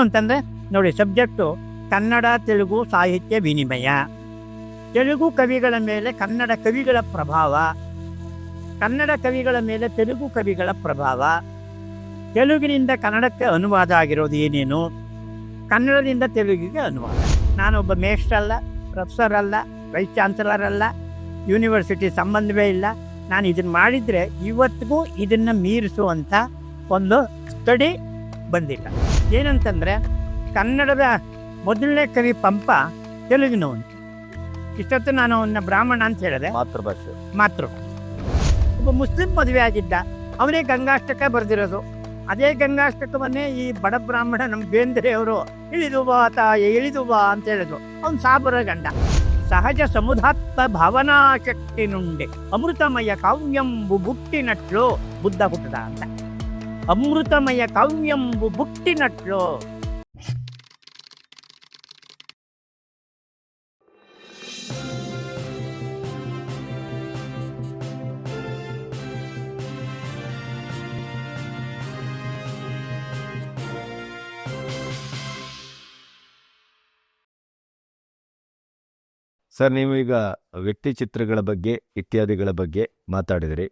ಅಂತಂದ್ರೆ ನೋಡಿ, ಸಬ್ಜೆಕ್ಟು ಕನ್ನಡ, ತೆಲುಗು ಸಾಹಿತ್ಯ ವಿನಿಮಯ. ತೆಲುಗು ಕವಿಗಳ ಮೇಲೆ ಕನ್ನಡ ಕವಿಗಳ ಪ್ರಭಾವ. ಕನ್ನಡ ಕವಿಗಳ ಮೇಲೆ ತೆಲುಗು ಕವಿಗಳ ಪ್ರಭಾವ. ತೆಲುಗಿನಿಂದ ಕನ್ನಡಕ್ಕೆ ಅನುವಾದ ಆಗಿರೋದು ಏನೇನು? ಕನ್ನಡದಿಂದ ತೆಲುಗಿಗೆ ಅನುವಾದ. ನಾನೊಬ್ಬ ಮೇಷ್ಟ್ರಲ್ಲ ಪ್ರೊಫೆಸರ್ ಅಲ್ಲ, ವೈಸ್ ಚಾನ್ಸಲರ್ ಅಲ್ಲ, ಯೂನಿವರ್ಸಿಟಿ ಸಂಬಂಧವೇ ಇಲ್ಲ. ನಾನು ಇದನ್ನು ಮಾಡಿದರೆ ಇವತ್ತಿಗೂ ಇದನ್ನು ಮೀರಿಸುವಂಥ ಒಂದು ಸ್ಟಡಿ ಬಂದಿಲ್ಲ. ಏನಂತಂದರೆ ಕನ್ನಡದ ಮೊದಲನೇ ಕವಿ ಪಂಪ ತೆಲುಗಿನವನು. ಇಷ್ಟೊತ್ತು ನಾನು ಅವನ ಬ್ರಾಹ್ಮಣ ಅಂತ ಹೇಳಿದೆ. ಮಾತೃಭಾಷೆ. ಮಾತೃ ಒಬ್ಬ ಮುಸ್ಲಿಂ ಮದುವೆ ಆಗಿದ್ದ ಅವನೇ ಗಂಗಾಷ್ಟಕ ಬರೆದಿರೋದು. ಅದೇ ಗಂಗಾಷ್ಟಕವನ್ನೇ ಈ ಬಡ ಬ್ರಾಹ್ಮಣ ನಮ್ಮ ಬೇಂದ್ರೆಯವರು ಇಳಿದು ಬಾ ತಾಯಿ ಇಳಿದು ಬಾ ಅಂತ ಹೇಳಿದ್ರು. ಅವನು ಸಾಬರ ಗಂಡ. ಸಹಜ ಸಮುದಾತ್ಮ ಭಾವನಾ ಶಕ್ತಿ ನುಂಡೆ. ಅಮೃತಮಯ ಕಾವ್ಯಂಬು ಬುಟ್ಟಿನಟ್ಲು ಬುದ್ಧ ಹುಟ್ಟದ ಅಂತ. ಅಮೃತಮಯ ಕಾವ್ಯಂಬು ಬುಟ್ಟಿನಟ್ಟು ಸರ್ ನೀವು ಈಗ ವ್ಯಕ್ತಿ ಚಿತ್ರಗಳ ಬಗ್ಗೆ ಇತ್ಯಾದಿಗಳ ಬಗ್ಗೆ ಮಾತಾಡಿದ್ರಿ.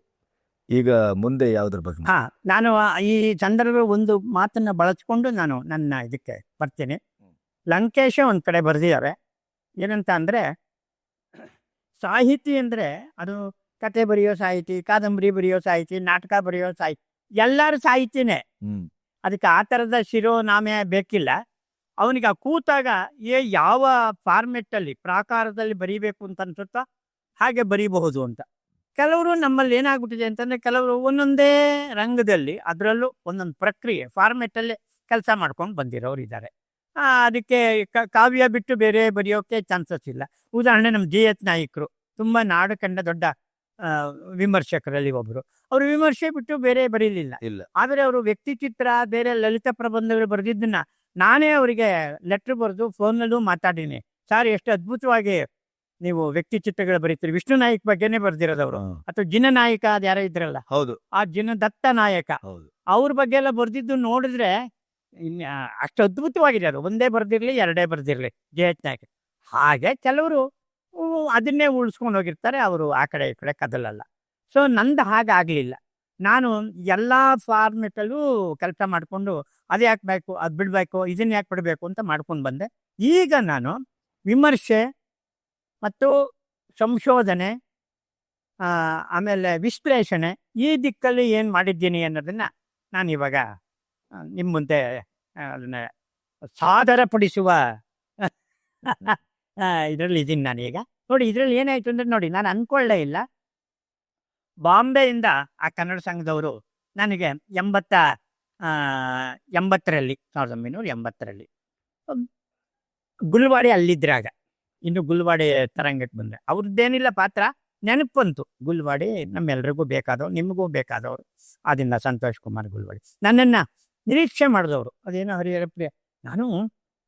ಈಗ ಮುಂದೆ ಯಾವ್ದ್ರ ಬಗ್ಗೆ ಹಾ ನಾನು ಈ ಸಂದರ್ಭ ಒಂದು ಮಾತನ್ನ ಬಳಸ್ಕೊಂಡು ನಾನು ನನ್ನ ಇದಕ್ಕೆ ಬರ್ತೀನಿ. ಲಂಕೇಶ ಒಂದ್ ಕಡೆ ಬರೆದಿದ್ದಾರೆ. ಏನಂತ ಅಂದ್ರೆ ಸಾಹಿತಿ ಅಂದ್ರೆ ಅದು ಕತೆ ಬರೆಯೋ ಸಾಹಿತಿ ಕಾದಂಬರಿ ಬರೆಯೋ ಸಾಹಿತಿ ನಾಟಕ ಬರೆಯೋ ಸಾಹಿತಿ ಎಲ್ಲರೂ ಸಾಹಿತಿನೇ. ಅದಕ್ಕೆ ಆ ಥರದ ಶಿರೋನಾಮೆ ಬೇಕಿಲ್ಲ. ಅವನಿಗೆ ಆ ಕೂತಾಗ ಏ ಯಾವ ಫಾರ್ಮೆಟ್ಟಲ್ಲಿ ಪ್ರಾಕಾರದಲ್ಲಿ ಬರೀಬೇಕು ಅಂತ ಅನ್ಸುತ್ತೋ ಹಾಗೆ ಬರೀಬಹುದು ಅಂತ. ಕೆಲವರು ನಮ್ಮಲ್ಲಿ ಏನಾಗ್ಬಿಟ್ಟಿದೆ ಅಂತಂದ್ರೆ ಕೆಲವರು ಒಂದೊಂದೇ ರಂಗದಲ್ಲಿ ಅದರಲ್ಲೂ ಒಂದೊಂದು ಪ್ರಕ್ರಿಯೆ ಫಾರ್ಮೆಟ್ಟಲ್ಲಿ ಕೆಲಸ ಮಾಡ್ಕೊಂಡು ಬಂದಿರೋರು ಇದ್ದಾರೆ ಅದಕ್ಕೆ ಕಾವ್ಯ ಬಿಟ್ಟು ಬೇರೆ ಬರೆಯೋಕೆ ಚಾನ್ಸಸ್ ಇಲ್ಲ. ಉದಾಹರಣೆ ನಮ್ಮ ಜಿ ಎಚ್ ನಾಯಕರು ತುಂಬ ನಾಡು ಕಂಡ ದೊಡ್ಡ ವಿಮರ್ಶಕರಲ್ಲಿ ಒಬ್ಬರು ಅವರು ವಿಮರ್ಶೆ ಬಿಟ್ಟು ಬೇರೆ ಬರೀಲಿಲ್ಲ. ಇಲ್ಲ. ಆದರೆ ಅವರು ವ್ಯಕ್ತಿ ಚಿತ್ರ ಬೇರೆ ಲಲಿತ ಪ್ರಬಂಧಗಳು ಬರೆದಿದ್ದನ್ನ ನಾನೇ ಅವರಿಗೆ ಲೆಟ್ರ್ ಬರೆದು ಫೋನಲ್ಲೂ ಮಾತಾಡೀನಿ. ಸರ್ ಎಷ್ಟು ಅದ್ಭುತವಾಗಿ ನೀವು ವ್ಯಕ್ತಿ ಚಿತ್ರಗಳು ಬರೀತೀರಿ. ವಿಷ್ಣು ನಾಯಕ್ ಬಗ್ಗೆನೇ ಬರ್ದಿರೋದವ್ರು. ಅಥವಾ ಜಿನ ನಾಯಕ ಅದ್ ಯಾರೋ ಇದ್ರಲ್ಲ. ಹೌದು. ಆ ಜಿನ ದತ್ತ ನಾಯಕ. ಹೌದು. ಅವ್ರ ಬಗ್ಗೆ ಎಲ್ಲ ಬರ್ದಿದ್ದು ನೋಡಿದ್ರೆ ಅಷ್ಟು ಅದ್ಭುತವಾಗಿದೆ ಅದು. ಒಂದೇ ಬರ್ದಿರ್ಲಿ ಎರಡೇ ಬರ್ದಿರ್ಲಿ. ಜೆ ಎಚ್ ನಾಯಕ. ಹಾಗೆ ಕೆಲವರು ಅದನ್ನೇ ಉಳಿಸ್ಕೊಂಡು ಹೋಗಿರ್ತಾರೆ. ಅವರು ಆ ಕಡೆ ಈ ಕಡೆ ಕದಲಲ್ಲ. ಸೊ ನಂದು ಹಾಗಾಗಲಿಲ್ಲ ನಾನು ಎಲ್ಲ ಫಾರ್ಮೆಟಲ್ಲೂ ಕೆಲಸ ಮಾಡಿಕೊಂಡು ಅದು ಯಾಕೆ ಬೇಕು ಅದು ಬಿಡಬೇಕು ಇದನ್ನ ಯಾಕೆ ಬಿಡಬೇಕು ಅಂತ ಮಾಡ್ಕೊಂಡು ಬಂದೆ. ಈಗ ನಾನು ವಿಮರ್ಶೆ ಮತ್ತು ಸಂಶೋಧನೆ ಆಮೇಲೆ ವಿಶ್ಲೇಷಣೆ ಈ ದಿಕ್ಕಲ್ಲಿ ಏನು ಮಾಡಿದ್ದೀನಿ ಅನ್ನೋದನ್ನ ನಾನು ಇವಾಗ ನಿಮ್ಮ ಮುಂದೆ ಅದನ್ನು ಸಾದರಪಡಿಸುವ ಇದರಲ್ಲಿ ಇದ್ದೀನಿ ನಾನೀಗ ನೋಡಿ ಇದರಲ್ಲಿ ಏನಾಯ್ತು ಅಂದ್ರೆ ನೋಡಿ ನಾನು ಅಂದ್ಕೊಳ್ಳೇ ಇಲ್ಲ. ಬಾಂಬೆಯಿಂದ ಆ ಕನ್ನಡ ಸಂಘದವರು ನನಗೆ ಎಂಬತ್ತ ಎಂಬತ್ತರಲ್ಲಿ, ಸಾವಿರದ ಒಂಬೈನೂರ ಎಂಬತ್ತರಲ್ಲಿ, ಗುಲ್ವಾಡಿ ಅಲ್ಲಿದ್ರಾಗ ಇನ್ನು ಗುಲ್ವಾಡಿ ತರಂಗಕ್ಕೆ ಬಂದೆ. ಅವ್ರದ್ದೇನಿಲ್ಲ ಪಾತ್ರ ನೆನಪು ಬಂತು ಗುಲ್ವಾಡಿ ನಮ್ಮೆಲ್ರಿಗೂ ಬೇಕಾದವ್ರು, ನಿಮಗೂ ಬೇಕಾದವರು. ಅದರಿಂದ ಸಂತೋಷ್ ಕುಮಾರ್ ಗುಲ್ವಾಡಿ. ನನ್ನನ್ನು ನಿರೀಕ್ಷೆ ಮಾಡಿದವರು. ಅದೇನೋ ಹರಿಹರ ಪ್ರಿಯ. ನಾನು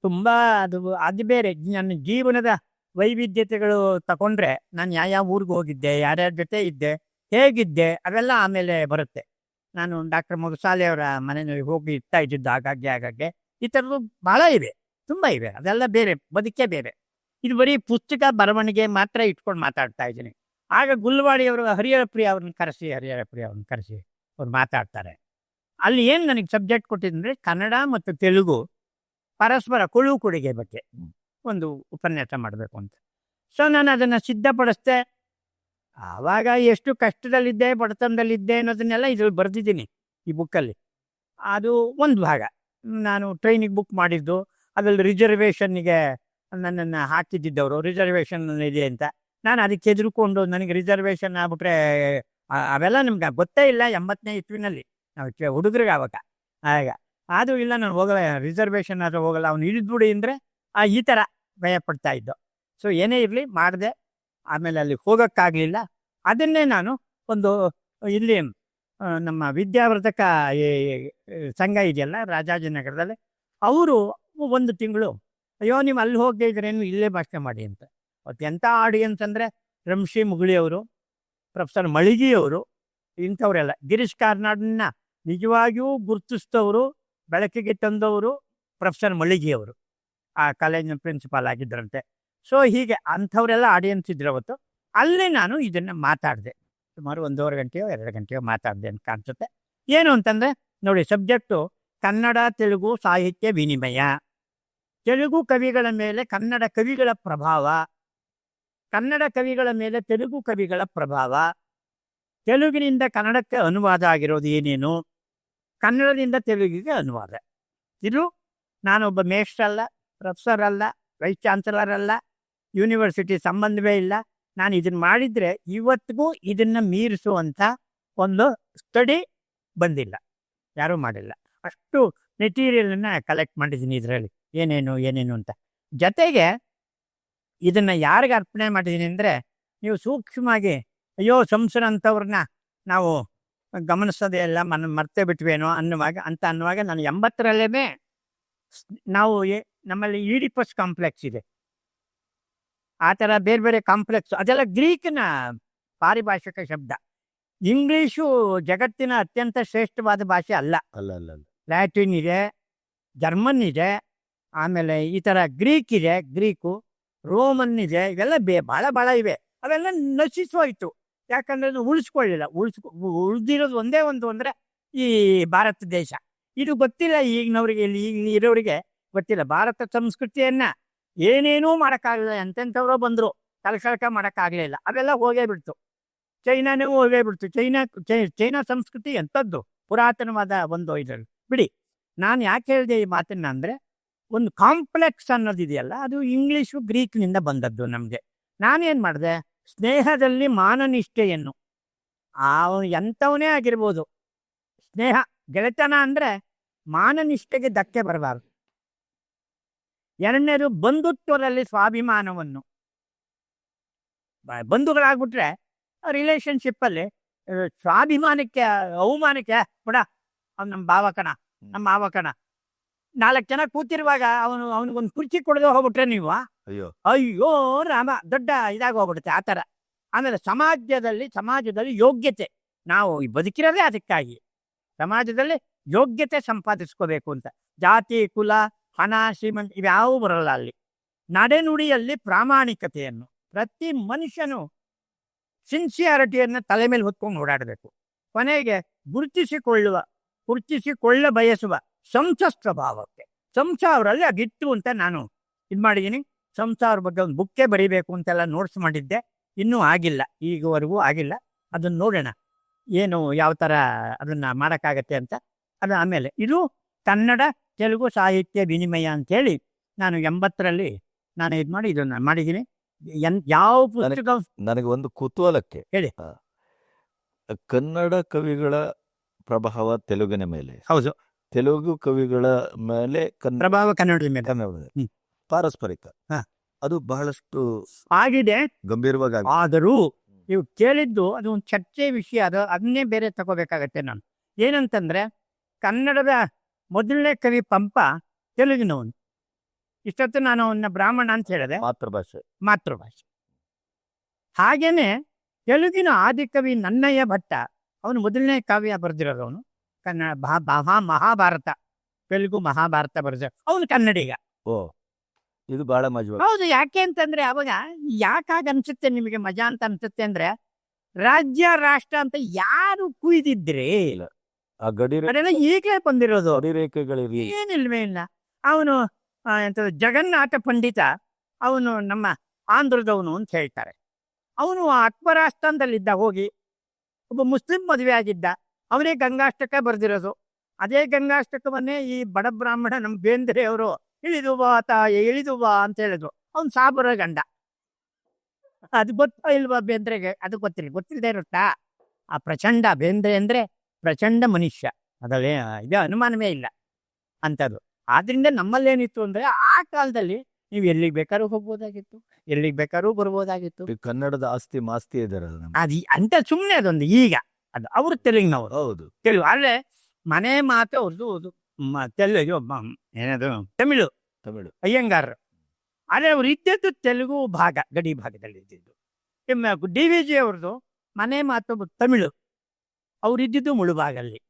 ತುಂಬ ಅದು ಅದು ಬೇರೆ. ನನ್ನ ಜೀವನದ ವೈವಿಧ್ಯತೆಗಳು ತಗೊಂಡ್ರೆ ನಾನು ಯಾವ ಊರಿಗೆ ಹೋಗಿದ್ದೆ, ಯಾರ್ಯಾರ ಜೊತೆ ಇದ್ದೆ, ಹೇಗಿದ್ದೆ, ಅವೆಲ್ಲ ಆಮೇಲೆ ಬರುತ್ತೆ. ನಾನು ಡಾಕ್ಟರ್ ಮೊಗಸಾಲೆ ಅವರ ಮನೆಯಲ್ಲಿ ಹೋಗಿ ಇರ್ತಾ ಇದ್ದಿದ್ದು ಆಗಾಗ್ಗೆ ಆಗಾಗ್ಗೆ ಈ ಥರದ್ದು ಭಾಳ ಇವೆ. ತುಂಬ ಇವೆ. ಅದೆಲ್ಲ ಬೇರೆ, ಬದುಕೇ ಬೇರೆ. ಇದು ಬರೀ ಪುಸ್ತಕ ಬರವಣಿಗೆ ಮಾತ್ರ ಇಟ್ಕೊಂಡು ಮಾತಾಡ್ತಾ ಇದ್ದೀನಿ. ಆಗ ಗುಲ್ವಾಡಿಯವರು ಹರಿಹರ ಪ್ರಿಯ ಅವ್ರನ್ನ ಕರೆಸಿ ಹರಿಹರಪ್ರಿಯ ಅವ್ರನ್ನ ಕರೆಸಿ ಅವ್ರು ಮಾತಾಡ್ತಾರೆ. ಅಲ್ಲಿ ಏನು ನನಗೆ ಸಬ್ಜೆಕ್ಟ್ ಕೊಟ್ಟಿದ್ದಂದ್ರೆ ಕನ್ನಡ ಮತ್ತು ತೆಲುಗು ಪರಸ್ಪರ ಕೊಳು ಕೊಡುಗೆ ಬಗ್ಗೆ ಒಂದು ಉಪನ್ಯಾಸ ಮಾಡಬೇಕು ಅಂತ. ಸೊ ನಾನು ಅದನ್ನು ಸಿದ್ಧಪಡಿಸ್ದೆ. ಆವಾಗ ಎಷ್ಟು ಕಷ್ಟದಲ್ಲಿದ್ದೆ, ಬಡತನದಲ್ಲಿದ್ದೆ ಅನ್ನೋದನ್ನೆಲ್ಲ ಇದ್ರಲ್ಲಿ ಬರೆದಿದ್ದೀನಿ ಈ ಬುಕ್ಕಲ್ಲಿ ಅದು ಒಂದು ಭಾಗ. ನಾನು ಟ್ರೈನಿಗೆ ಬುಕ್ ಮಾಡಿದ್ದು. ಅದರಲ್ಲಿ ರಿಸರ್ವೇಷನ್ನಿಗೆ ನನ್ನನ್ನು ಹಾಕಿದ್ದಿದ್ದವರು ರಿಸರ್ವೇಷನ್ ಇದೆ ಅಂತ. ನಾನು ಅದಕ್ಕೆ ಹೆದರ್ಕೊಂಡು ನನಗೆ ರಿಸರ್ವೇಷನ್ ಆಗ್ಬಿಟ್ರೆ ಅವೆಲ್ಲ ನಿಮ್ಗೆ ಗೊತ್ತೇ ಇಲ್ಲ ಎಂಬತ್ತನೇ ಇಸ್ವಿನಲ್ಲಿ. ನಾವು ಹುಡುಗರಿಗೆ ಆವಾಗ ಆಗ ಅದು ಇಲ್ಲ ನಾನು ಹೋಗಲ್ಲ ರಿಸರ್ವೇಷನ್ ಆದರೂ ಹೋಗಲ್ಲ. ಅವ್ನು ಇಳಿದ್ಬಿಡಿ ಅಂದರೆ ಈ ಥರ ಭಯ ಪಡ್ತಾ ಇದ್ದು. ಸೊ ಏನೇ ಇರಲಿ ಮಾಡಿದೆ. ಆಮೇಲೆ ಅಲ್ಲಿ ಹೋಗೋಕ್ಕಾಗಲಿಲ್ಲ. ಅದನ್ನೇ ನಾನು ಒಂದು, ಇಲ್ಲಿ ನಮ್ಮ ವಿದ್ಯಾವರ್ಧಕ ಸಂಘ ಇದೆಯಲ್ಲ ರಾಜಾಜಿನಗರದಲ್ಲಿ. ಅವರು ಒಂದು ತಿಂಗಳು ಅಯ್ಯೋ, ನೀವು ಅಲ್ಲಿ ಹೋಗದೆ ಇದ್ರೇನು ಇಲ್ಲೇ ಭಾಷಣ ಮಾಡಿ ಅಂತ. ಅವತ್ತು ಎಂಥ ಆಡಿಯನ್ಸ್ ಅಂದರೆ ರಂಶಿ ಮುಗುಳಿಯವರು ಪ್ರೊಫೆಸರ್ ಮಳಿಗೆಯವರು ಇಂಥವರೆಲ್ಲ. ಗಿರೀಶ್ ಕಾರ್ನಾಡನ್ನ ನಿಜವಾಗಿಯೂ ಗುರುತಿಸಿದವರು ಬೆಳಕಿಗೆ ತಂದವರು ಪ್ರೊಫೆಸರ್ ಮಳಿಗೆಯವರು ಆ ಕಾಲೇಜಿನ ಪ್ರಿನ್ಸಿಪಾಲ್ ಆಗಿದ್ದರಂತೆ. ಸೊ, ಹೀಗೆ ಅಂಥವರೆಲ್ಲ ಆಡಿಯನ್ಸ್ ಇದ್ರು ಅವತ್ತು ಅಲ್ಲಿ ನಾನು ಇದನ್ನು ಮಾತಾಡಿದೆ. ಸುಮಾರು ಒಂದೂವರೆ ಗಂಟೆಯೋ, ಎರಡು ಗಂಟೆಯೋ ಮಾತಾಡಿದೆ ಅಂತ ಕಾಣಿಸುತ್ತೆ. ಏನು ಅಂತಂದರೆ, ನೋಡಿ, ಸಬ್ಜೆಕ್ಟು ಕನ್ನಡ, ತೆಲುಗು, ಸಾಹಿತ್ಯ, ವಿನಿಮಯ. ತೆಲುಗು ಕವಿಗಳ ಮೇಲೆ ಕನ್ನಡ ಕವಿಗಳ ಪ್ರಭಾವ. ಕನ್ನಡ ಕವಿಗಳ ಮೇಲೆ ತೆಲುಗು ಕವಿಗಳ ಪ್ರಭಾವ. ತೆಲುಗಿನಿಂದ ಕನ್ನಡಕ್ಕೆ ಅನುವಾದ ಆಗಿರೋದು ಏನೇನು? ಕನ್ನಡದಿಂದ ತೆಲುಗಿಗೆ ಅನುವಾದ. ಇದು ನಾನೊಬ್ಬ ಮೇಷ್ಟ್ರಲ್ಲ ಪ್ರೊಫೆಸರ್ ಅಲ್ಲ, ವೈಸ್ ಚಾನ್ಸಲರ್ ಅಲ್ಲ, ಯೂನಿವರ್ಸಿಟಿ ಸಂಬಂಧವೇ ಇಲ್ಲ. ನಾನು ಇದನ್ನು ಮಾಡಿದರೆ ಇವತ್ತಿಗೂ ಇದನ್ನು ಮೀರಿಸುವಂಥ ಒಂದು ಸ್ಟಡಿ ಬಂದಿಲ್ಲ. ಯಾರೂ ಮಾಡಿಲ್ಲ. ಅಷ್ಟು ಮೆಟೀರಿಯಲನ್ನು ಕಲೆಕ್ಟ್ ಮಾಡಿದ್ದೀನಿ ಇದರಲ್ಲಿ. ಏನೇನು ಏನೇನು ಅಂತ. ಜೊತೆಗೆ ಇದನ್ನು ಯಾರಿಗೆ ಅರ್ಪಣೆ ಮಾಡಿದ್ದೀನಿ ಅಂದರೆ ನೀವು ಸೂಕ್ಷ್ಮವಾಗಿ ಅಯ್ಯೋ ಸಂಸರ ಅಂಥವ್ರನ್ನ ನಾವು ಗಮನಿಸೋದೇ ಇಲ್ಲ ಮನ ಮರ್ತೇ ಬಿಟ್ವೇನೋ ಅನ್ನುವಾಗ ಅಂತ ಅನ್ನುವಾಗ ನಾನು ಎಂಬತ್ತರಲ್ಲೇ ನಾವು ನಮ್ಮಲ್ಲಿ ಈಡಿಪಸ್ ಕಾಂಪ್ಲೆಕ್ಸ್ ಇದೆ. ಆ ಥರ ಬೇರೆ ಬೇರೆ ಕಾಂಪ್ಲೆಕ್ಸ್ ಅದೆಲ್ಲ ಗ್ರೀಕ್ನ ಪಾರಿಭಾಷಿಕ ಶಬ್ದ. ಇಂಗ್ಲೀಷು ಜಗತ್ತಿನ ಅತ್ಯಂತ ಶ್ರೇಷ್ಠವಾದ ಭಾಷೆ ಅಲ್ಲ ಅಲ್ಲ. ಲ್ಯಾಟಿನ್ ಇದೆ ಜರ್ಮನ್ ಇದೆ ಆಮೇಲೆ ಈ ಥರ ಗ್ರೀಕ್ ಇದೆ, ಗ್ರೀಕು ರೋಮನ್ ಇದೆ ಇವೆಲ್ಲ ಬೇ ಭಾಳ ಭಾಳ ಇವೆ. ಅವೆಲ್ಲ ನಶಿಸೋಯ್ತು ಯಾಕಂದ್ರೆ ಉಳಿಸ್ಕೊಳ್ಳಿಲ್ಲ. ಉಳಿಸ್ಕೊ, ಉಳಿದಿರೋದು ಒಂದೇ ಒಂದು ಅಂದರೆ ಈ ಭಾರತ ದೇಶ. ಇದು ಗೊತ್ತಿಲ್ಲ ಈಗಿನವ್ರಿಗೆ, ಇಲ್ಲಿ ಈಗ ಇರೋರಿಗೆ ಗೊತ್ತಿಲ್ಲ. ಭಾರತ ಸಂಸ್ಕೃತಿಯನ್ನ ಏನೇನೂ ಮಾಡೋಕ್ಕಾಗಲಿಲ್ಲ. ಎಂತೆಂಥವ್ರೋ ಬಂದರು ಕಲ್ಕಳಕ ಮಾಡೋಕ್ಕಾಗಲಿಲ್ಲ. ಅವೆಲ್ಲ ಹೋಗೇ ಬಿಡ್ತು. ಚೈನಾನೇ ಹೋಗೇ ಬಿಡ್ತು. ಚೈನಾ ಚೈನಾ ಸಂಸ್ಕೃತಿ ಎಂಥದ್ದು? ಪುರಾತನವಾದ ಒಂದು ಇದರಲ್ಲಿ. ಬಿಡಿ, ನಾನು ಯಾಕೆ ಹೇಳಿದೆ ಈ ಮಾತನ್ನ ಅಂದರೆ ಒಂದು ಕಾಂಪ್ಲೆಕ್ಸ್ ಅನ್ನೋದಿದೆಯಲ್ಲ ಅದು ಇಂಗ್ಲೀಷು ಗ್ರೀಕ್ನಿಂದ ಬಂದದ್ದು ನಮಗೆ. ನಾನೇನು ಮಾಡಿದೆ? ಸ್ನೇಹದಲ್ಲಿ ಮಾನನಿಷ್ಠೆಯನ್ನು. ಅವನು ಎಂಥವನೇ ಆಗಿರ್ಬೋದು. ಸ್ನೇಹ, ಗೆಳೆತನ ಅಂದರೆ ಮಾನನಿಷ್ಠೆಗೆ ಧಕ್ಕೆ ಬರಬಾರ್ದು. ಎರಡನೇದು ಬಂಧುತ್ವದಲ್ಲಿ ಸ್ವಾಭಿಮಾನವನ್ನು. ಬಂಧುಗಳಾಗ್ಬಿಟ್ರೆ ರಿಲೇಷನ್ಶಿಪ್ಪಲ್ಲಿ ಸ್ವಾಭಿಮಾನಕ್ಕೆ, ಅವಮಾನಕ್ಕೆ ಕೂಡ ಅವ್ನು ನಮ್ಮ ಭಾವ ಕಣ ನಮ್ಮ ಮಾವ ಕಣ ನಾಲ್ಕು ಜನ ಕೂತಿರುವಾಗ ಅವನು ಅವನಿಗೊಂದು ಕುರ್ಚಿ ಕೊಡದೆ ಹೋಗ್ಬಿಟ್ರೆ ನೀವು? ಅಯ್ಯೋ. ಅಯ್ಯೋ ರಾಮ ದೊಡ್ಡ ಇದಾಗ ಹೋಗ್ಬಿಡುತ್ತೆ ಆ ಥರ ಆಮೇಲೆ ಸಮಾಜದಲ್ಲಿ ಸಮಾಜದಲ್ಲಿ ಯೋಗ್ಯತೆ. ನಾವು ಬದುಕಿರೋದೇ ಅದಕ್ಕಾಗಿ. ಸಮಾಜದಲ್ಲಿ ಯೋಗ್ಯತೆ ಸಂಪಾದಿಸ್ಕೋಬೇಕು ಅಂತ. ಜಾತಿ ಕುಲ ಹಣ ಶ್ರೀಮಂತ ಇವ್ಯಾವೂ ಬರಲ್ಲ ಅಲ್ಲಿ. ನಡೆನುಡಿಯಲ್ಲಿ ಪ್ರಾಮಾಣಿಕತೆಯನ್ನು ಪ್ರತಿ ಮನುಷ್ಯನು ಸಿನ್ಸಿಯಾರಿಟಿಯನ್ನು ತಲೆ ಮೇಲೆ ಹೊತ್ಕೊಂಡು ಓಡಾಡಬೇಕು. ಕೊನೆಗೆ ಗುರುತಿಸಿಕೊಳ್ಳುವ ಗುರುತಿಸಿಕೊಳ್ಳ ಬಯಸುವ ಸಂಸ ಭಾವಕ್ಕೆ ಸಂಸಾರಲ್ಲಿ ಅದಿತ್ತು ಅಂತ ನಾನು ಇದು ಮಾಡಿದ್ದೀನಿ ಸಂಸಾರ ಬಗ್ಗೆ ಒಂದು ಬುಕ್ಕೇ ಬರೀಬೇಕು ಅಂತೆಲ್ಲ ನೋಟ್ಸ್ ಮಾಡಿದ್ದೆ. ಇನ್ನೂ ಆಗಿಲ್ಲ. ಈಗವರೆಗೂ ಆಗಿಲ್ಲ. ಅದನ್ನು ನೋಡೋಣ. ಏನು ಯಾವ ಥರ ಅದನ್ನು ಮಾಡೋಕ್ಕಾಗತ್ತೆ ಅಂತ. ಅದು ಆಮೇಲೆ ಇದು ಕನ್ನಡ ತೆಲುಗು ಸಾಹಿತ್ಯ ವಿನಿಮಯ ಅಂತೇಳಿ ನಾನು ಎಂಬತ್ತರಲ್ಲಿ ನಾನು ಇದು ಮಾಡಿ ಇದನ್ನು ಮಾಡಿದ್ದೀನಿ ಎನ್ ಯಾವ ಪುಸ್ತಕ ನನಗೆ ಒಂದು ಕುತೂಹಲಕ್ಕೆ. ಹೇಳಿ. ಕನ್ನಡ ಕವಿಗಳ ಪ್ರಭಾವ ತೆಲುಗಿನ ಮೇಲೆ. ಹೌದು. ತೆಲುಗು ಕವಿಗಳ ಮೇಲೆ ಕನ್ನಡ ಪ್ರಭಾವ ಕನ್ನಡದ ಮೇಲೆ. ಹ್ಮ್. ಪಾರಸ್ಪರಿಕ. ಅದು ಬಹಳಷ್ಟು ಆಗಿದೆ. ಗಂಭೀರವಾಗಿ ಆದರೂ ನೀವು ಕೇಳಿದ್ದು ಅದು ಒಂದು ಚರ್ಚೆ ವಿಷಯ. ಅದು ಅದನ್ನೇ ಬೇರೆ ತಗೋಬೇಕಾಗತ್ತೆ ನಾನು. ಏನಂತಂದ್ರೆ ಕನ್ನಡದ ಮೊದಲನೇ ಕವಿ ಪಂಪ ತೆಲುಗಿನವನು. ಇಷ್ಟೊತ್ತು ನಾನು ಅವನ ಬ್ರಾಹ್ಮಣ ಅಂತ ಹೇಳಿದೆ. ಮಾತೃಭಾಷೆ. ಮಾತೃಭಾಷೆ. ಹಾಗೇನೆ ತೆಲುಗಿನ ಆದಿಕವಿ ನನ್ನಯ್ಯ ಭಟ್ಟ ಅವನು ಮೊದಲನೇ ಕಾವ್ಯ ಬರೆದಿರೋದು ಅವನು. ಕನ್ನಡ ಮಹಾ ಮಹಾಭಾರತ. ತೆಲುಗು ಮಹಾಭಾರತ ಬರೆದ ಅವನು ಕನ್ನಡಿಗ ಓ ಇದು ಬಹಳ ಮಜಾ ಹೌದು ಯಾಕೆ ಅಂತಂದ್ರೆ ಅವಾಗ ಯಾಕಾಗ ಅನ್ಸುತ್ತೆ ನಿಮಗೆ ಮಜಾ ಅಂತ ಅನ್ಸುತ್ತೆ ಅಂದ್ರೆ ರಾಜ್ಯ ರಾಷ್ಟ್ರ ಅಂತ ಯಾರು ಕುಯ್ದಿದ್ರಿ? ಆ ಗಡಿ ಅದೆಲ್ಲ ಈಗಲೇ ಬಂದಿರೋದು. ಗಡಿರೇಖೆಗಳಿರಲಿ ಏನಿಲ್ವೇ ಇಲ್ಲ. ಅವನು ಎಂತ ಜಗನ್ನಾಥ ಪಂಡಿತ ಅವನು ನಮ್ಮ ಆಂಧ್ರದವನು ಅಂತ ಹೇಳ್ತಾರೆ. ಅವನು ಅಕ್ಬರ ಆಸ್ಥಾನದಲ್ಲಿದ್ದ ಹೋಗಿ ಒಬ್ಬ ಮುಸ್ಲಿಂ ಮದುವೆ ಆಗಿದ್ದ ಅವನೇ ಗಂಗಾಷ್ಟಕ ಬರೆದಿರೋದು. ಅದೇ ಗಂಗಾಷ್ಟಕವನ್ನೇ ಈ ಬಡ ಬ್ರಾಹ್ಮಣ ನಮ್ಮ ಬೇಂದ್ರೆ ಅವರು ಇಳಿದು ಬಾ ತಾಯಿ ಇಳಿದು ಬಾ ಅಂತ ಹೇಳಿದ್ರು. ಅವ್ನು ಸಾಬರ ಗಂಡ. ಅದು ಗೊತ್ತಾ ಇಲ್ವಾ ಬೇಂದ್ರೆಗೆ? ಅದು ಗೊತ್ತಿಲ್ಲ ಗೊತ್ತಿಲ್ಲದೆ ಇರುತ್ತಾ? ಆ ಪ್ರಚಂಡ ಬೇಂದ್ರೆ ಅಂದ್ರೆ ಪ್ರಚಂಡ ಮನುಷ್ಯ. ಅದೇ ಇದು ಅನುಮಾನವೇ ಇಲ್ಲ ಅಂಥದ್ದು ಆದ್ರಿಂದ ನಮ್ಮಲ್ಲೇನಿತ್ತು ಅಂದ್ರೆ ಆ ಕಾಲದಲ್ಲಿ ನೀವು ಎಲ್ಲಿಗೆ ಬೇಕಾದ್ರೂ ಹೋಗ್ಬೋದಾಗಿತ್ತು. ಎಲ್ಲಿಗೆ ಬೇಕಾದ್ರೂ ಬರ್ಬೋದಾಗಿತ್ತು. ಈ ಕನ್ನಡದ ಆಸ್ತಿ ಮಾಸ್ತಿ ಇದಾರೆ. ಅದು ಅಂತ ಸುಮ್ಮನೆ ಅದೊಂದು ಈಗ. ಅದು ಅವ್ರು ತೆಲುಗಿನವರು. ಹೌದು. ತೆಲುಗು. ಅಲ್ಲೇ ಮನೆ ಮಾತು ಅವ್ರದ್ದು ಹೌದು ತೆಲುಗು ಏನದು ತಮಿಳು. ತಮಿಳು. ಅಯ್ಯಂಗಾರ್ ಆದರೆ ಅವ್ರು ಇದ್ದದ್ದು ತೆಲುಗು ಭಾಗ ಗಡಿ ಭಾಗದಲ್ಲಿ ಇದ್ದಿದ್ದು. ಡಿ ವಿ ಜಿ ಅವ್ರದ್ದು ಮನೆ ಮಾತು ತಮಿಳು. ಅವ್ರು ಇದ್ದಿದ್ದು ಮುಳುಬಾಗಲ್ಲಿ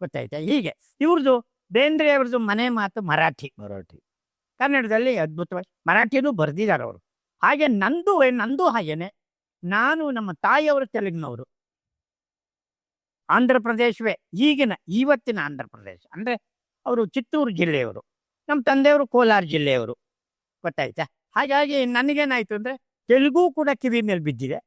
ಗೊತ್ತಾಯ್ತಾ? ಹೀಗೆ. ಇವ್ರದ್ದು ಬೇಂದ್ರೆ ಅವ್ರದ್ದು ಮನೆ ಮಾತು ಮರಾಠಿ. ಮರಾಠಿ. ಕನ್ನಡದಲ್ಲಿ ಅದ್ಭುತವಾಗಿ ಮರಾಠಿನೂ ಬರೆದಿದ್ದಾರೆ ಅವರು. ಹಾಗೆ ನಂದು ನಂದು ಹಾಗೇನೆ. ನಾನು ನಮ್ಮ ತಾಯಿಯವರು ತೆಲುಗಿನವರು. ಆಂಧ್ರ ಪ್ರದೇಶವೇ ಈಗಿನ ಇವತ್ತಿನ ಆಂಧ್ರ ಪ್ರದೇಶ. ಅಂದ್ರೆ ಅವರು ಚಿತ್ತೂರು ಜಿಲ್ಲೆಯವರು ನಮ್ಮ ತಂದೆಯವರು ಕೋಲಾರ ಜಿಲ್ಲೆಯವರು. ಗೊತ್ತಾಯ್ತಾ? ಹಾಗಾಗಿ ನನಗೇನಾಯ್ತು ಅಂದ್ರೆ ತೆಲುಗು ಕೂಡ ಕಿವಿ ಮೇಲೆ ಬಿದ್ದಿದೆ.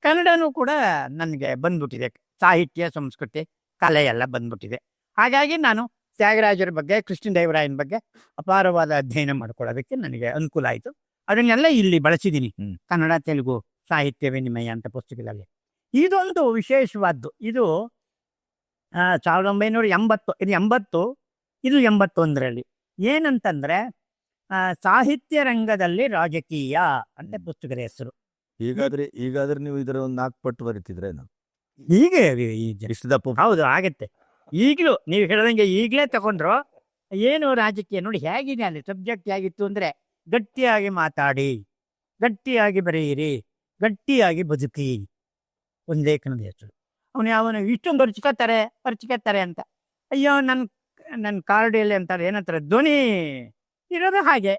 ಕನ್ನಡನೂ ಕೂಡ ನನಗೆ ಬಂದ್ಬಿಟ್ಟಿದೆ. ಸಾಹಿತ್ಯ ಸಂಸ್ಕೃತಿ ಕಲೆ ಎಲ್ಲ ಬಂದ್ಬಿಟ್ಟಿದೆ. ಹಾಗಾಗಿ ನಾನು ತ್ಯಾಗರಾಜರ ಬಗ್ಗೆ ಕೃಷ್ಣದೇವರಾಯನ ಬಗ್ಗೆ ಅಪಾರವಾದ ಅಧ್ಯಯನ ಮಾಡ್ಕೊಳ್ಳೋದಕ್ಕೆ ನನಗೆ ಅನುಕೂಲ ಆಯಿತು. ಅದನ್ನೆಲ್ಲ ಇಲ್ಲಿ ಬಳಸಿದ್ದೀನಿ. ಕನ್ನಡ ತೆಲುಗು ಸಾಹಿತ್ಯ ವಿನಿಮಯ ಅಂತ ಪುಸ್ತಕದಲ್ಲಿ. ಇದೊಂದು ವಿಶೇಷವಾದ್ದು. ಇದು ಸಾವಿರದ ಒಂಬೈನೂರ ಎಂಬತ್ತು ಇದು ಎಂಬತ್ತು ಇದು ಎಂಬತ್ತೊಂದರಲ್ಲಿ. ಏನಂತಂದ್ರೆ ಸಾಹಿತ್ಯ ರಂಗದಲ್ಲಿ ರಾಜಕೀಯ ಅಂತ ಪುಸ್ತಕದ ಹೆಸರು. ಈಗಾದ್ರೆ ಈಗಾದ್ರೆ ನೀವು ಇದರ ಒಂದು ನಾಲ್ಕು ಪಟ್ಟು ಬರೀತಿದ್ರೆ ಹೀಗೆ ಹೌದು ಆಗತ್ತೆ. ಈಗಲೂ ನೀವು ಹೇಳಿದಂಗೆ ಈಗಲೇ ತಗೊಂಡ್ರು ಏನು ರಾಜಕೀಯ ನೋಡಿ ಹೇಗಿದೆ ಅಲ್ಲಿ ಸಬ್ಜೆಕ್ಟ್ ಹೇಗಿತ್ತು ಅಂದ್ರೆ ಗಟ್ಟಿಯಾಗಿ ಮಾತಾಡಿ ಗಟ್ಟಿಯಾಗಿ ಬರೆಯಿರಿ. ಗಟ್ಟಿಯಾಗಿ ಬದುಕಿ. ಒಂದು ಲೇಖನದ ಹೆಸರು. ಅವನು ಯಾವನು ಇಷ್ಟೊಂದು ಬರ್ಚ್ಕೋತಾರೆ ಬರ್ಚ್ಕೋತಾರೆ ಅಂತ. ಅಯ್ಯೋ ನನ್ನ ನನ್ನ ಕಾರ್ಡಿಯಲ್ಲಿ ಅಂತಾರೆ ಏನಂತಾರೆ ಧ್ವನಿ ಇರೋದು ಹಾಗೆ.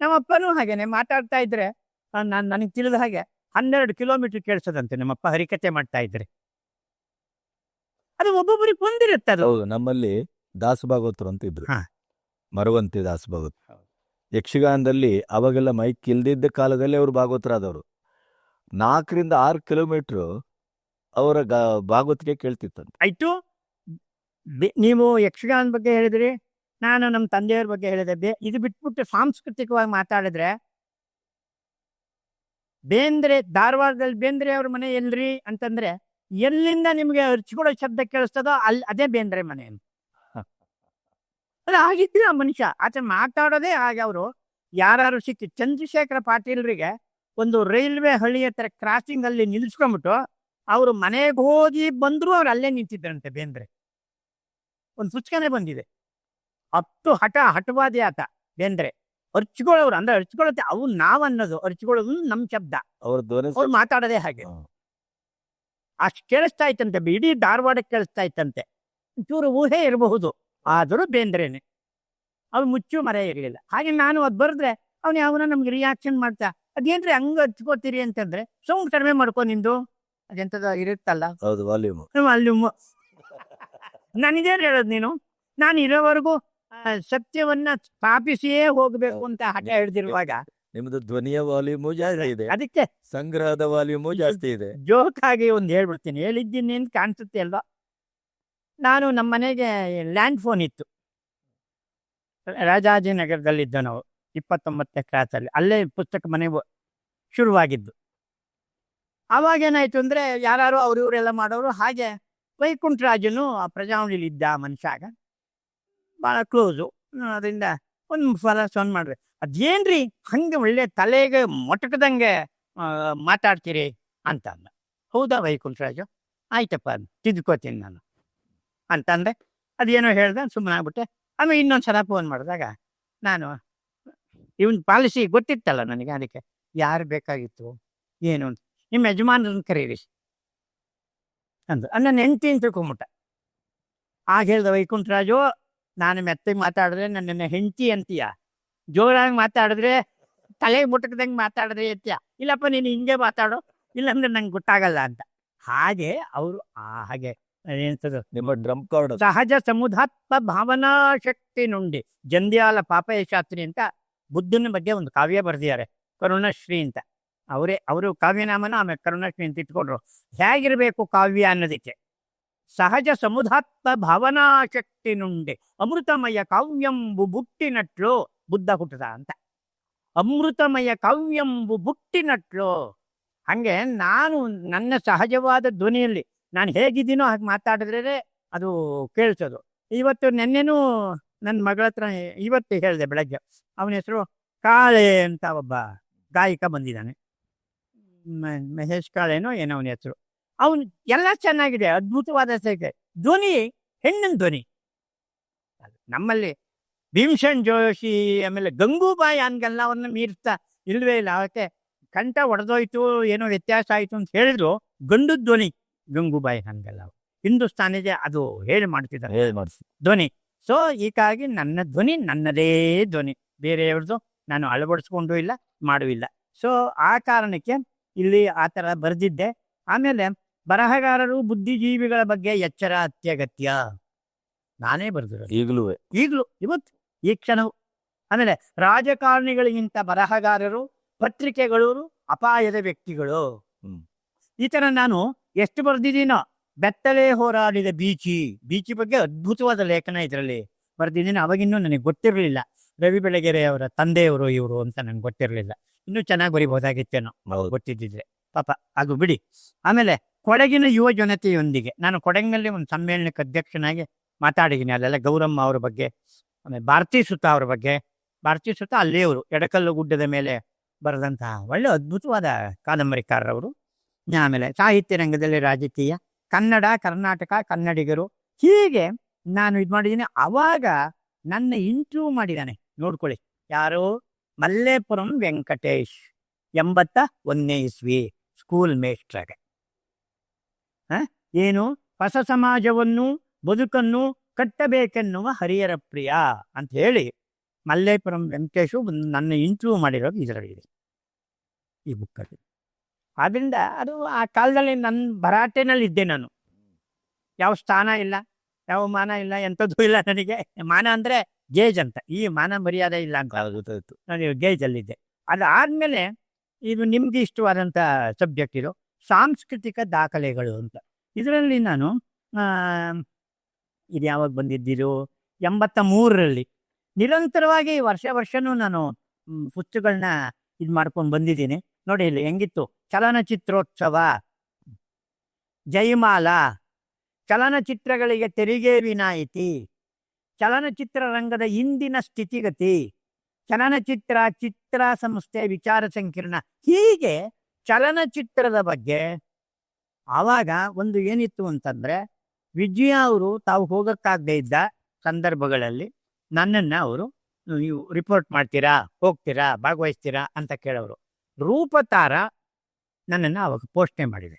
ನಮ್ಮಪ್ಪನೂ ಹಾಗೇನೆ ಮಾತಾಡ್ತಾ ಇದ್ರೆ ನಾನು ನನಗೆ ತಿಳಿದ ಹಾಗೆ ಹನ್ನೆರಡು ಕಿಲೋಮೀಟರ್ ಕೇಳಿಸೋದಂತೆ ನಮ್ಮಪ್ಪ ಹರಿಕತೆ ಮಾಡ್ತಾ ಇದ್ರೆ. ಅದು ಒಬ್ಬೊಬ್ಬರಿಗೆ ಬಂದಿರುತ್ತೆ ಅದು. ಹೌದು ನಮ್ಮಲ್ಲಿ ದಾಸಭಾಗವತರು ಅಂತ ಇದ್ರು. ಹಾ. ಮರವಂತಿ ದಾಸಭಾಗವತ್ ಹೌದು. ಯಕ್ಷಗಾನದಲ್ಲಿ ಅವಾಗೆಲ್ಲ ಮೈಕ್ ಇಲ್ದಿದ್ದ ಕಾಲದಲ್ಲಿ ಅವರು ಭಾಗವತರಾದವರು ನಾಲ್ಕರಿಂದ ಆರು ಕಿಲೋಮೀಟ್ರು ಅವರ ಗ ಭಾಗವತಿಗೆ ಕೇಳ್ತಿತ್ತಂತೆ. ಆಯಿತು. ನೀವು ಯಕ್ಷಗಾನ ಬಗ್ಗೆ ಹೇಳಿದ್ರಿ, ನಾನು ನಮ್ಮ ತಂದೆಯವ್ರ ಬಗ್ಗೆ ಹೇಳಿದೆ. ಬೇ, ಇದು ಬಿಟ್ಬಿಟ್ಟು ಸಾಂಸ್ಕೃತಿಕವಾಗಿ ಮಾತಾಡಿದ್ರೆ, ಬೇಂದ್ರೆ, ಧಾರವಾಡದಲ್ಲಿ ಬೇಂದ್ರೆ ಅವ್ರ ಮನೆ ಎಲ್ರಿ ಅಂತಂದ್ರೆ, ಎಲ್ಲಿಂದ ನಿಮಗೆ ಅರ್ಚಿಕೊಳ್ಳೋ ಶಬ್ದ ಕೇಳಿಸ್ತದೋ ಅಲ್ಲಿ ಅದೇ ಬೇಂದ್ರೆ ಮನೆ ಅದು ಆಗಿದ್ದಿಲ್ಲ ಮನುಷ್ಯ. ಆತ ಮಾತಾಡೋದೇ ಹಾಗೆ ಅವರು. ಯಾರು ಸಿಕ್ಕಿ ಚಂದ್ರಶೇಖರ ಪಾಟೀಲ್ರಿಗೆ ಒಂದು ರೈಲ್ವೆ ಹಳ್ಳಿ ಹತ್ರ ಕ್ರಾಸಿಂಗ್ ಅಲ್ಲಿ ನಿಲ್ಸ್ಕೊಂಡ್ಬಿಟ್ಟು ಅವರು ಮನೆಗೆ ಹೋಗಿ ಬಂದ್ರು ಅವ್ರು ಅಲ್ಲೇ ನಿಂತಿದ್ರಂತೆ ಬೇಂದ್ರೆ. ಒಂದು ಪುಸ್ತಕನೇ ಬಂದಿದೆ. ಅಷ್ಟು ಹಠ ಹಠವಾದಿ ಆತ ಬೇಂದ್ರೆ. ಅರ್ಚ್ಕೊಳ್ಳೋರು ಅಂದ್ರೆ ಅರ್ಚ್ಕೊಳ್ಳುತ್ತೆ ಅವು ನಾವ್ ಅನ್ನೋದು. ಅರ್ಚ್ಕೊಳ್ಳೋದು ನಮ್ ಶಬ್ದ. ಅವ್ರ ಮಾತಾಡೋದೇ ಹಾಗೆ. ಅಷ್ಟ್ ಅಷ್ಟು ಕೇಳಿಸ್ತಾ ಇತ್ತಂತೆ. ಇಡೀ ಧಾರವಾಡಕ್ಕೆ ಕೇಳಿಸ್ತಾ ಇತ್ತಂತೆ. ಚೂರು ಊಹೆ ಇರಬಹುದು. ಆದರೂ ಬೇಂದ್ರೇನೆ. ಅವ್ನು ಮುಚ್ಚು ಮರ ಇರಲಿಲ್ಲ. ಹಾಗೆ ನಾನು ಅದು ಬರೆದ್ರೆ ಅವ್ನು ಯಾವನ ನಮ್ಗೆ ರಿಯಾಕ್ಷನ್ ಮಾಡ್ತಾ ಅದೇನ್ರಿ ಹಂಗ ಹಚ್ಕೋತೀರಿ ಅಂತಂದ್ರೆ ಸೌಂಡ್ ಕಡಿಮೆ ಮಾಡ್ಕೊ ನಿಂದು. ಅದೆಂತದ ಇರುತ್ತಲ್ಲ. ಹೌದು ವಾಲ್ಯೂಮ್ ವಾಲ್ಯೂಮ್ ನನಗೇನು ಹೇಳೋದು ನೀನು? ನಾನು ಇರೋವರೆಗೂ ಸತ್ಯವನ್ನ ಸ್ಥಾಪಿಸಿಯೇ ಹೋಗ್ಬೇಕು ಅಂತ ಹಠ ಹಿಡ್ದಿರುವಾಗ ನಿಮ್ದು ಧ್ವನಿಯ ವಾಲ್ಯೂಮು ಜಾಸ್ತಿ ಇದೆ. ಅದಕ್ಕೆ ಸಂಗ್ರಹದ ವಾಲ್ಯೂಮು ಜಾಸ್ತಿ ಇದೆ. ಜೋಕ್ ಆಗಿ ಒಂದು ಹೇಳ್ಬಿಡ್ತೀನಿ. ಹೇಳಿದ್ದೀನಿ ಅಂತ ಕಾಣಿಸುತ್ತೆ ಅಲ್ವಾ? ನಾನು ನಮ್ಮ ಮನೆಗೆ ಲ್ಯಾಂಡ್ ಫೋನ್ ಇತ್ತು. ರಾಜಾಜಿನಗರದಲ್ಲಿದ್ದ ನಾವು, ಇಪ್ಪತ್ತೊಂಬತ್ತನೇ ಕ್ಲಾಸಲ್ಲಿ. ಅಲ್ಲೇ ಪುಸ್ತಕ ಮನೆ ಶುರುವಾಗಿದ್ದು. ಆವಾಗ ಏನಾಯ್ತು ಅಂದ್ರೆ ಯಾರು ಅವ್ರು ಇವರೆಲ್ಲ ಮಾಡೋರು, ಹಾಗೆ ವೈಕುಂಠರಾಜನು ಆ ಪ್ರಜಾವಣಿಲಿ ಇದ್ದ ಆ ಮನುಷ್ಯಾಗ ಭಾಳ ಕ್ಲೋಸು ಅದರಿಂದ ಒಂದು ಫಲ ಸೊನ್ ಮಾಡ್ರಿ ಅದೇನ್ರಿ, ಹಂಗೆ ಒಳ್ಳೆ ತಲೆಗೆ ಮೊಟಕದಂಗೆ ಮಾತಾಡ್ತೀರಿ ಅಂತ ಅಂದ. ಹೌದಾ ವೈಕುಂಠರಾಜು ಆಯ್ತಪ್ಪ ತಿದ್ಕೋತೀನಿ ನಾನು. ಅಂತಂದೆ. ಅದೇನೋ ಹೇಳ್ದೆ ಸುಮ್ಮನೆ ಆಗ್ಬಿಟ್ಟೆ. ಆಮೇಲೆ ಇನ್ನೊಂದು ಸಲ ಫೋನ್ ಮಾಡಿದಾಗ ನಾನು, ಇವನ್ ಪಾಲಿಸಿ ಗೊತ್ತಿತ್ತಲ್ಲ ನನಗೆ ಅದಕ್ಕೆ, ಯಾರು ಬೇಕಾಗಿತ್ತು, ಏನು ಅಂತ. ನಿಮ್ಮ ಯಜಮಾನ್ರನ್ನ ಕರೀರಿ. ಅಂದು. ನನ್ನ ಹೆಂಡತಿ ಅಂತ ತಿಳ್ಕೊಂಬಿಟ್ಟ. ಆಗ ಹೇಳ್ದ, ವೈಕುಂಠರಾಜು, ನಾನು ಮೆತ್ತಗೆ ಮಾತಾಡಿದ್ರೆ ನನ್ನ ಹೆಂಡತಿ ಅಂತೀಯ. ಜೋರಾಗಿ ಮಾತಾಡಿದ್ರೆ, ತಲೆಗೆ ಮುಟ್ಟಕ್ದಂಗೆ ಮಾತಾಡಿದ್ರೆ ಎತ್ತೀಯ ಇಲ್ಲಪ್ಪ, ನೀನು ಹಿಂಗೆ ಮಾತಾಡು. ಇಲ್ಲಾಂದ್ರೆ ನಂಗೆ ಗೊತ್ತಾಗಲ್ಲ ಅಂತ. ಹಾಗೆ ಅವರು ಹಾಗೆ ಏನಂತದು ನಿಮ್ಮ ಡ್ರಮ್ ಕಾರ್ಡ್ ಸಹಜ ಸಮುದಾತ್ಮ ಭಾವನಾ ಶಕ್ತಿ ನುಂಡಿ ಜಂಧ್ಯಾಲ ಪಾಪಯ ಶಾಸ್ತ್ರಿ ಅಂತ ಬುದ್ಧನ ಬಗ್ಗೆ ಒಂದು ಕಾವ್ಯ ಬರೆದಿದ್ದಾರೆ ಕರುಣಶ್ರೀ ಅಂತ. ಅವರೇ ಅವರು ಕಾವ್ಯನಾಮನ ಆಮೇಲೆ ಕರುಣಶ್ರೀ ಅಂತ ಇಟ್ಕೊಂಡ್ರು. ಹೇಗಿರಬೇಕು ಕಾವ್ಯ ಅನ್ನೋದಕ್ಕೆ? ಸಹಜ ಸಮುದಾತ್ಮ ಭಾವನಾ ಶಕ್ತಿ ನುಂಡಿ ಅಮೃತಮಯ ಕಾವ್ಯಂಬು ಬುಟ್ಟಿನಟ್ಲು ಬುದ್ಧ ಹುಟ್ಟದ ಅಂತ. ಅಮೃತಮಯ ಕಾವ್ಯಂಬು ಬುಟ್ಟಿನಟ್ಲು ಹಂಗೆ ನಾನು ನನ್ನ ಸಹಜವಾದ ಧ್ವನಿಯಲ್ಲಿ ನಾನು ಹೇಗಿದ್ದೀನೋ ಹಾಗೆ ಮಾತಾಡಿದ್ರೆ ಅದು ಕೇಳಿಸೋದು. ಇವತ್ತು ನೆನ್ನೆನೂ ನನ್ನ ಮಗಳ ಹತ್ರ ಇವತ್ತು ಹೇಳಿದೆ ಬೆಳಗ್ಗೆ. ಅವನ ಹೆಸರು ಕಾಳೆ ಅಂತ ಒಬ್ಬ ಗಾಯಕ ಬಂದಿದ್ದಾನೆ. ಮಹೇಶ್ ಕಾಳೆನೋ ಏನೋ ಅವನ ಹೆಸರು. ಅವನು ಎಲ್ಲ ಚೆನ್ನಾಗಿದೆ, ಅದ್ಭುತವಾದ ಸೈಕೆ. ಧ್ವನಿ, ಹೆಣ್ಣಿನ ಧ್ವನಿ. ನಮ್ಮಲ್ಲಿ ಭೀಮಸೇನ್ ಜೋಶಿ ಆಮೇಲೆ ಗಂಗೂಬಾಯಿ ಅನ್ಗೆಲ್ಲ ಅವನ್ನ ಮೀರ್ತಾ ಇಲ್ವೇ ಇಲ್ಲ. ಅವಕ್ಕೆ ಕಂಠ ಒಡೆದೋಯ್ತು, ಏನೋ ವ್ಯತ್ಯಾಸ ಆಯಿತು ಅಂತ ಹೇಳಿದ್ರು. ಗಂಡು ಧ್ವನಿ. ಗಂಗೂಬಾಯಿ ಹಂಗಲ್ಲ ಹಿಂದೂಸ್ತಾನಿಗೆ ಅದು ಹೇಳಿ ಮಾಡ್ತಿದ್ದಾರೆ. ಹೇಳಿ ಮಾಡಿಸಿ. ಧ್ವನಿ. ಸೊ ಹೀಗಾಗಿ ನನ್ನ ಧ್ವನಿ ನನ್ನದೇ ಧ್ವನಿ. ಬೇರೆಯವ್ರದ್ದು ನಾನು ಅಳವಡಿಸ್ಕೊಂಡು ಇಲ್ಲ ಮಾಡುವಿಲ್ಲ ಸೊ ಆ ಕಾರಣಕ್ಕೆ ಇಲ್ಲಿ ಆ ಥರ ಬರೆದಿದ್ದೆ. ಆಮೇಲೆ ಬರಹಗಾರರು ಬುದ್ಧಿಜೀವಿಗಳ ಬಗ್ಗೆ ಎಚ್ಚರ ಅತ್ಯಗತ್ಯ. ನಾನೇ ಬರೆದಿರೋದು. ಈಗಲೂ. ಈಗಲೂ ಇವತ್ತು ಈ ಕ್ಷಣವು. ಆಮೇಲೆ ರಾಜಕಾರಣಿಗಳಿಗಿಂತ ಬರಹಗಾರರು ಪತ್ರಿಕೆಗಳು ಅಪಾಯದ ವ್ಯಕ್ತಿಗಳು. ಈ ಥರ ನಾನು ಎಷ್ಟು ಬರೆದಿದ್ದೀನೋ ಬೆತ್ತಲೆ ಹೋರಾಡಿದ ಬೀಚಿ. ಬೀಚಿ ಬಗ್ಗೆ ಅದ್ಭುತವಾದ ಲೇಖನ ಇದರಲ್ಲಿ ಬರೆದಿದ್ದೀನಿ. ಅವಾಗಿನ್ನೂ ನನಗೆ ಗೊತ್ತಿರಲಿಲ್ಲ. ರವಿ ಬೆಳಗೆರೆ ಅವರ ತಂದೆಯವರು ಇವರು ಅಂತ ನನಗೆ ಗೊತ್ತಿರಲಿಲ್ಲ. ಇನ್ನೂ ಚೆನ್ನಾಗಿ ಬರಿಬಹುದಾಗಿತ್ತೇನೋ ಹೌದು. ಗೊತ್ತಿದ್ದಿದ್ರೆ. ಪಾಪ ಅದು ಬಿಡಿ. ಆಮೇಲೆ ಕೊಡಗಿನ ಯುವ ಜನತೆಯೊಂದಿಗೆ ನಾನು ಕೊಡಗಿನಲ್ಲಿ ಒಂದು ಸಮ್ಮೇಳನಕ್ಕೆ ಅಧ್ಯಕ್ಷನಾಗಿ ಮಾತಾಡಿದ್ದೀನಿ. ಅಲ್ಲೆಲ್ಲ ಗೌರಮ್ಮ ಅವ್ರ ಬಗ್ಗೆ ಆಮೇಲೆ ಭಾರತೀ ಸುತ ಅವ್ರ ಬಗ್ಗೆ. ಭಾರತೀ ಸುತ ಅವರು ಎಡಕಲ್ಲು ಗುಡ್ಡದ ಮೇಲೆ ಬರೆದಂತಹ ಒಳ್ಳೆ ಅದ್ಭುತವಾದ ಕಾದಂಬರಿಕಾರರವರು. ಆಮೇಲೆ ಸಾಹಿತ್ಯ ರಂಗದಲ್ಲಿ ರಾಜಕೀಯ, ಕನ್ನಡ, ಕರ್ನಾಟಕ, ಕನ್ನಡಿಗರು. ಹೀಗೆ ನಾನು ಇದು ಮಾಡಿದ್ದೀನಿ. ಅವಾಗ ನನ್ನ ಇಂಟ್ರೂ ಮಾಡಿದ್ದಾನೆ. ನೋಡ್ಕೊಳ್ಳಿ. ಯಾರು? ಮಲ್ಲೇಪುರಂ ವೆಂಕಟೇಶ್, ಎಂಬತ್ತ ಒಂದನೇ ಇಸ್ವಿ ಸ್ಕೂಲ್ ಮೇಸ್ಟ್ರಾಗೆ? ಏನು? ಹೊಸ ಸಮಾಜವನ್ನು, ಬದುಕನ್ನು ಕಟ್ಟಬೇಕೆನ್ನುವ ಹರಿಯರ ಪ್ರಿಯ ಅಂತ ಹೇಳಿ ಮಲ್ಲೇಪುರಂ ವೆಂಕಟೇಶು ನನ್ನ ಇಂಟ್ರೂ ಮಾಡಿರೋದು ಇದರಲ್ಲಿ ಈ ಬುಕ್ಕಲ್ಲಿ ಆದ್ರಿಂದ ಅದು ಆ ಕಾಲದಲ್ಲಿ ನನ್ನ ಭರಾಟೆನಲ್ಲಿ ಇದ್ದೆ ನಾನು. ಯಾವ ಸ್ಥಾನ ಇಲ್ಲ ಯಾವ ಮಾನ ಇಲ್ಲ ಎಂಥದ್ದು ಇಲ್ಲ ನನಗೆ. ಮಾನ ಅಂದ್ರೆ ಗೇಜ್ ಅಂತ. ಈ ಮಾನ ಮರ್ಯಾದೆ ಇಲ್ಲ ಅಂತ. ನಾನು ಗೇಜ್ ಗೇಜಲ್ಲಿದ್ದೆ ಅದಾದ್ಮೇಲೆ ಇದು ನಿಮ್ಗೆ ಇಷ್ಟವಾದಂಥ ಸಬ್ಜೆಕ್ಟ್ ಇದು ಸಾಂಸ್ಕೃತಿಕ ದಾಖಲೆಗಳು ಅಂತ. ಇದರಲ್ಲಿ ನಾನು ಇದು ಯಾವಾಗ ಬಂದಿದ್ದಿರು? ಎಂಬತ್ತ ಮೂರರಲ್ಲಿ ನಿರಂತರವಾಗಿ ವರ್ಷ ವರ್ಷನೂ ನಾನು ಪುಸ್ತಕಗಳನ್ನ ಇದು ಮಾಡ್ಕೊಂಡು ಬಂದಿದ್ದೀನಿ. ನೋಡಿ ಇಲ್ಲಿ ಹೆಂಗಿತ್ತು? ಚಲನಚಿತ್ರೋತ್ಸವ. ಜಯಮಾಲ. ಚಲನಚಿತ್ರಗಳಿಗೆ ತೆರಿಗೆ ವಿನಾಯಿತಿ. ಚಲನಚಿತ್ರ ರಂಗದ ಇಂದಿನ ಸ್ಥಿತಿಗತಿ. ಚಲನಚಿತ್ರ ಚಿತ್ರ ಸಂಸ್ಥೆ ವಿಚಾರ ಸಂಕಿರಣ. ಹೀಗೆ ಚಲನಚಿತ್ರದ ಬಗ್ಗೆ ಆವಾಗ ಒಂದು ಏನಿತ್ತು ಅಂತಂದ್ರೆ, ವಿಜಯ ಅವರು ತಾವು ಹೋಗಕ್ಕಾಗದೇ ಇದ್ದ ಸಂದರ್ಭಗಳಲ್ಲಿ ನನ್ನನ್ನು ಅವರು, ನೀವು ರಿಪೋರ್ಟ್ ಮಾಡ್ತೀರಾ, ಹೋಗ್ತೀರಾ, ಭಾಗವಹಿಸ್ತೀರಾ ಅಂತ ಕೇಳೋರು. ರೂಪತಾರ ನನ್ನನ್ನು ಅವಾಗ ಪೋಷಣೆ ಮಾಡಿದೆ.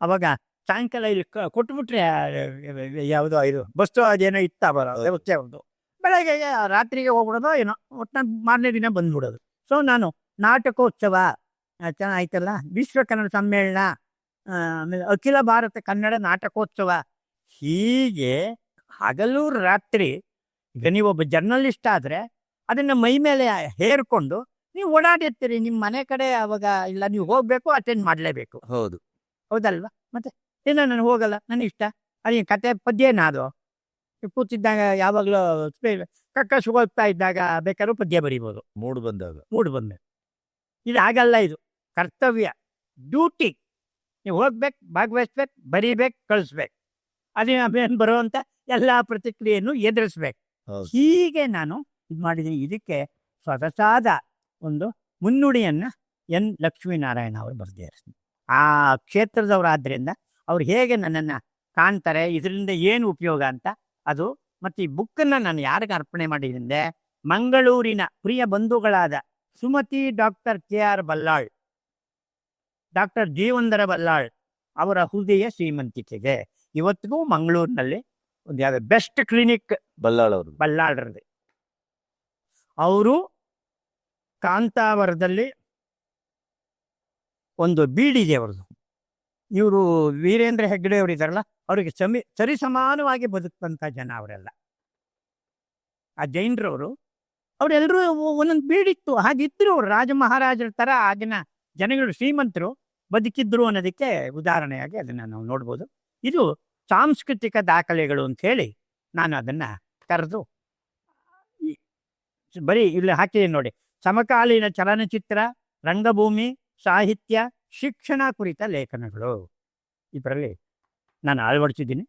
ಅವಾಗ ಸಾಯಂಕಾಲ ಇಲ್ಲಿ ಕ- ಕೊಟ್ಬಿಟ್ರೆ ಯಾವುದೋ ಇದು ಬಸ್ಸು ಅದೇನೋ ಇತ್ತ ಬರೋದು ಒಂದು ಬೆಳಗ್ಗೆ ರಾತ್ರಿಗೆ ಹೋಗ್ಬಿಡೋದು ಏನೋ ಒಟ್ಟು ಮಾರನೇ ದಿನ ಬಂದ್ಬಿಡೋದು. ಸೊ ನಾನು ನಾಟಕೋತ್ಸವ ಚೆನ್ನಾಗಿತ್ತಲ್ಲ ವಿಶ್ವ ಕನ್ನಡ ಸಮ್ಮೇಳನ ಆಮೇಲೆ ಅಖಿಲ ಭಾರತ ಕನ್ನಡ ನಾಟಕೋತ್ಸವ. ಹೀಗೆ ಹಗಲು ರಾತ್ರಿ ಈಗ ನೀವೊಬ್ಬ ಜರ್ನಲಿಸ್ಟ್ ಆದರೆ ಅದನ್ನು ಮೈ ಮೇಲೆ ಹೇರ್ಕೊಂಡು ನೀವು ಓಡಾಡಿರ್ತೀರಿ ನಿಮ್ಮ ಮನೆ ಕಡೆ ಅವಾಗ ಇಲ್ಲ ನೀವು ಹೋಗ್ಬೇಕು ಅಟೆಂಡ್ ಮಾಡಲೇಬೇಕು. ಹೌದು. ಹೌದಲ್ವಾ? ಮತ್ತೆ ಏನೋ ನಾನು ಹೋಗಲ್ಲ ನನ್ನ ಇಷ್ಟ. ಅದೇ ಕತೆ ಪದ್ಯ ಏನಾದ್ರು ಕೂತಿದ್ದಾಗ ಯಾವಾಗಲೂ ಕಕ್ಕ ಹೋಗ್ತಾ ಇದ್ದಾಗ ಬೇಕಾದ್ರೂ ಪದ್ಯ ಬರಿಬೋದು. ಮೂಡ್ ಬಂದಾಗ. ಮೂಡ್ ಬಂದ ಇದು ಆಗಲ್ಲ ಇದು. ಕರ್ತವ್ಯ. ಡ್ಯೂಟಿ. ನೀವು ಹೋಗ್ಬೇಕು ಭಾಗವಹಿಸ್ಬೇಕು ಬರೀಬೇಕು ಕಳಿಸ್ಬೇಕು. ಅದೇ ಅಭಿಯಾನ ಬರುವಂತ ಎಲ್ಲ ಪ್ರತಿಕ್ರಿಯೆಯನ್ನು ಎದುರಿಸ್ಬೇಕು. ಹೀಗೆ ನಾನು ಇದು ಮಾಡಿದ್ದೀನಿ. ಇದಕ್ಕೆ ಸ್ವತಃಸಾದ ಒಂದು ಮುನ್ನುಡಿಯನ್ನು ಎನ್ ಲಕ್ಷ್ಮೀನಾರಾಯಣ ಅವರು ಬರೆದಿದ್ದಾರೆ. ಆ ಕ್ಷೇತ್ರದವರಾದ್ರಿಂದ ಅವ್ರು ಹೇಗೆ ನನ್ನನ್ನು ಕಾಣ್ತಾರೆ ಇದರಿಂದ ಏನು ಉಪಯೋಗ ಅಂತ ಅದು ಮತ್ತು ಈ ಬುಕ್ಕನ್ನು ನಾನು ಯಾರಿಗೆ ಅರ್ಪಣೆ ಮಾಡಿದ್ದೆ ಮಂಗಳೂರಿನ ಪ್ರಿಯ ಬಂಧುಗಳಾದ Sumathi doctor K R Ballal doctor Jeevandhar Ballal ಅವರ ಹೃದಯ ಶ್ರೀಮಂತಿಕೆಗೆ ಇವತ್ತಿಗೂ ಮಂಗಳೂರಿನಲ್ಲಿ ಒಂದು ಯಾವುದೇ ಬೆಸ್ಟ್ ಕ್ಲಿನಿಕ್ ಬಲ್ಲಾಳ್ ಅವರು ಬಲ್ಲಾಳ್ರದ್ದು ಅವರು ಕಾಂತಾವರದಲ್ಲಿ ಒಂದು ಬೀಡಿದೆ ಅವ್ರದ್ದು. ಇವರು ವೀರೇಂದ್ರ ಹೆಗ್ಗಡೆ ಅವರು ಇದಾರಲ್ಲ ಅವರಿಗೆ ಸಮಿ ಸರಿ ಸಮಾನವಾಗಿ ಬದುಕಂತ ಜನ ಅವರೆಲ್ಲ. ಆ ಜೈನರವರು ಅವರೆಲ್ಲರೂ ಒಂದೊಂದು ಬೀಡಿತ್ತು ಹಾಗಿದ್ರು ಅವರು ರಾಜ ಮಹಾರಾಜರ ತರ ಆಗಿನ ಜನಗಳು ಶ್ರೀಮಂತರು ಬದುಕಿದ್ರು ಅನ್ನೋದಕ್ಕೆ ಉದಾಹರಣೆಯಾಗಿ ಅದನ್ನ ನಾವು ನೋಡ್ಬೋದು. ಇದು ಸಾಂಸ್ಕೃತಿಕ ದಾಖಲೆಗಳು ಅಂತ ಹೇಳಿ ನಾನು ಅದನ್ನ ಕರೆದು ಬರೀ ಇಲ್ಲಿ ಹಾಕಿದ್ದೀನಿ ನೋಡಿ. ಸಮಕಾಲೀನ ಚಲನಚಿತ್ರ ರಂಗಭೂಮಿ ಸಾಹಿತ್ಯ ಶಿಕ್ಷಣ ಕುರಿತ ಲೇಖನಗಳು. ಇದರಲ್ಲಿ ನಾನು ಅಳವಡಿಸಿದ್ದೀನಿ.